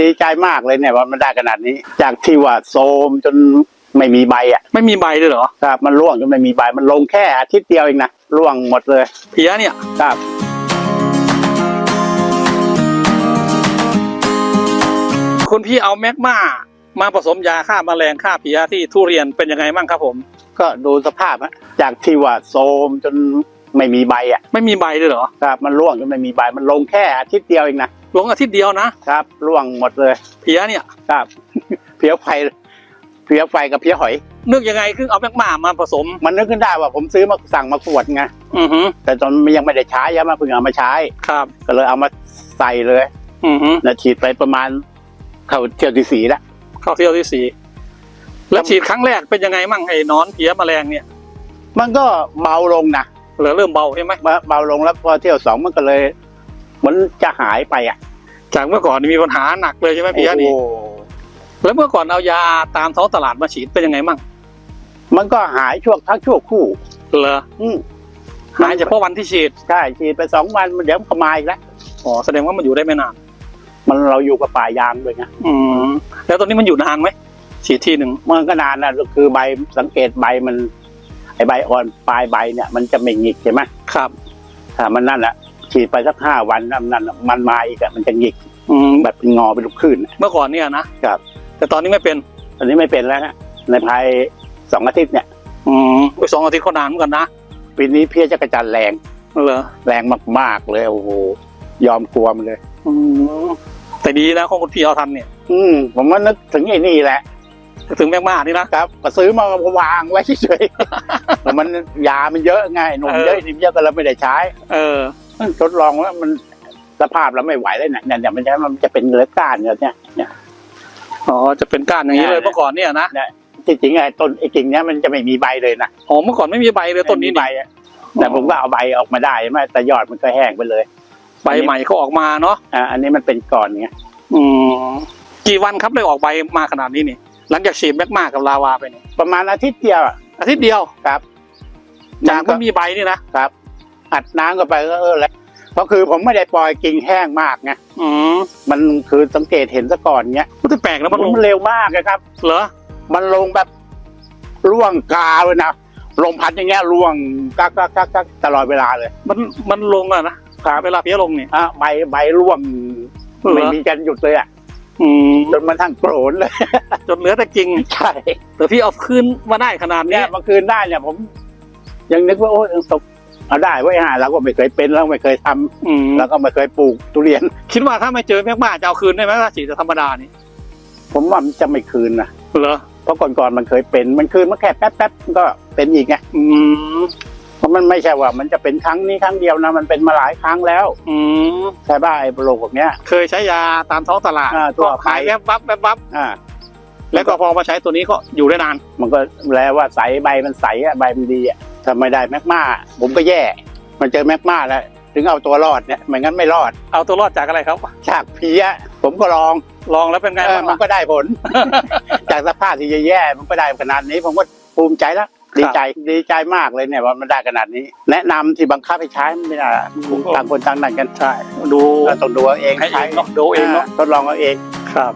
ดีใจมากเลยเนี่ยว่ามันได้ขนาดนี้ จากที่ว่าโซมจนไม่มีใบอะไม่มีใบเลยเหรอครับมันร่วงจนไม่มีใบมันลงแค่อาทิตย์เดียวเองนะร่วงหมดเลยเพี้ยเนี่ยครับคุณพี่เอาแมกมามาผสมยาฆ่าแมลงฆ่าเพี้ยที่ทุเรียนเป็นยังไงบ้างครับผม ก็ดูสภาพฮะจากที่ว่าโซมจนไม่มีใบอะไม่มีใบเลยเหรอครับมันร่วงจนไม่มีใบมันลงแค่อาทิตย์เดียวเองนะ ลงอาทิตย์เดียวนะครับร่วงหมดเลย เพี้ยเนี่ยครับ เพี้ยไฟเพี้ยไฟกับเพี้ยหอย นึกยังไงคือเอาแมกมามาผสม มันนึกขึ้นได้ว่าผมซื้อมาสั่งมาขวดไงอือฮึแต่ตอนยังไม่ได้ใช้ยังมาเพิ่งเอามาใช้ครับ ก็เลยเอามาใส่เลย อือฮึนะฉีดไปประมาณ เข้าเที่ยวที่สี่แล้วเข้าเที่ยวที่สี่แล้วฉีดครั้งแรกเป็นยังไงมั่งไอ้หนอนเพี้ยแมลงเนี่ย มันก็เบาลงนะเหลือเริ่มเบาใช่ไหมเบาลงแล้วพอเที่ยวสองมันก็เลยเหมันจะหายไปอะ จากเมื่อก่อนนี่มีปัญหาหนักเลยใช่ไหมเพี้ยนี่โอ้โหแล้วเมื่อก่อนเอายาตามท้องตลาดมาฉีดเป็นยังไงมั่งมันก็หายช่วงพักช่วงคู่เหรออืมหายเฉพาะวันที่ฉีดใช่ฉีดไปสองวันมันเดี๋ยวมันก็มาอีกแล้วอ๋อแสดงว่ามันอยู่ได้ไม่นาน มันเราอยู่กับป่ายางด้วยไงอืมแล้วตอนนี้มันอยู่นานไหมฉีดทีหนึ่งมันก็นานนะคือใบสังเกตใบมัน ไอใบอ่อนปลายใบเนี่ย มันจะไม่หงิกใช่ไหมครับถ้ามันนั่นแหละ ฉีดไปสักห้าวันนั่นนั่นน่ะมันมาอีกอะมันจะหงิกอืมแบบเป็นงอเป็นลูกคลื่นอะ เมื่อก่อนเนี่ยนะครับ แต่ตอนนี้ไม่เป็นตอนนี้ไม่เป็นแล้วฮะในภายสองอาทิตย์เนี่ย อืมไปสองอาทิตย์ก็นานเหมือนกันนะปีนี้เพี้ยจักรจันทร์แรงเหรอแรงมากๆเลยโอ้โหยอมกลัวมันเลย อืมแต่ดีนะของคุณพี่เอาทันเนี่ยอืมผมว่านึกถึงไอ้นี่แหละ ถึงแมกมานี่นะ ครับก็ซื้อมาวางไว้เฉยๆแต่มันยามันเยอะไงหนุ่มเยอะทิมเยอะก็เราไม่ได้ใช้ เออ ทดลองว่ามันสภาพเราไม่ไหวแล้วเนี่ยเนี่ยมันจะมันจะเป็นเลือดก้านเนี่ยเนี่ย อ๋อจะเป็นก้านอย่างนี้เลยเนี่ยเมื่อก่อนเนี่ยนะจริงๆไอ้ต้นไอ้กิ่งเนี้ยมันจะไม่มีใบเลยนะอ๋อเมื่อก่อนไม่มีใบเลยต้นนี้ไม่มีใบนี่อะแต่ผมก็เอาใบออกมาได้ใช่ไหมแต่ยอดมันก็แห้งไปเลยใบใหม่เขาออกมาเนาะอ่าอันนี้มันเป็นก่อนไงอืมกี่วันครับเลยออกใบมาขนาดนี้นี่ หลังจากฉีดแมกมากับลาวาไปเนี่ยประมาณอาทิตย์เดียวอะอาทิตย์เดียวครับ จากก็ไม่มีใบนี่นะครับ อัดน้ำเข้าไปก็เออแล้วเพราะคือผมไม่ได้ปล่อยกิ่งแห้งมากไงอืมมันคือสังเกตเห็นซะก่อนเงี้ยมันแปลกนะมันลงมันเร็วมากนะครับ เหรอ มันลงแบบร่วงกาเลยนะลมพัดอย่างเงี้ยร่วงกักกักกักกักตลอดเวลาเลย มันมันลงอะนะครับเวลาเพี้ยลงเนี่ยอะใบใบร่วงเหรอไม่มีกันหยุดเลยอะอืมจนมันทั้งโกรนเลย จนเหลือแต่กิ่งใช่แต่พี่เอาคืนมาได้ขนาดเนี่นี้ยเมื่อคืนได้เนี่ยผม ยังนึกว่าโอ้ยตก เอาได้ไว้ยฮะเราก็ไม่เคยเป็นเราไม่เคยทำอืมเราก็ไม่เคยปลูกทุเรียน คิดว่าถ้าไม่เจอแมกมาจะเอาคืนได้ไหมถ้าฉีดธรรมดานี่ผมว่ามันจะไม่คืนนะเหรอเพราะก่อนๆมันเคยเป็นมันคืนมาแค่แป๊บๆก็เป็นอีกไงอืมเพราะมันไม่ใช่ว่ามันจะเป็นครั้งนี้ครั้งเดียวนะมันเป็นมาหลายครั้งแล้วอืมใช่ป่ะไอ้โรคแบบเนี้ย เคยใช้ยาตามท้องตลาดอ่าทั่ก็วไปขายแวบวับแวบวับอ่า แล้วก็พอมาใช้ตัวนี้ก็อยู่ได้นาน มันก็แล้วว่าใสใบมันใสอะใบมันดีอะถ้าไม่ได้แมกมาผมก็แย่ มันเจอแมกมาแล้วถึงเอาตัวรอดเนี่ยไม่งั้นไม่รอด เอาตัวรอดจากอะไรครับฉากเพี้ยผมก็ลองลองแล้วเป็นไงเออบ้างมันล่ะก็ได้ผล จากสภาพที่แย่ๆมันก็ได้ขนาดนี้ ผมก็ภูมิใจแล้วดีใจดีใจมากเลยเนี่ยว่ามันได้ขนาดนี้ แนะนำที่บังคับให้ใช้ไม่ได้ต่างคนต่างนั่นกันใช่ดูก็ต้องดูเอาเองให้เอใช้งเนาะดูเองเนาะทดลองเอาเองครับ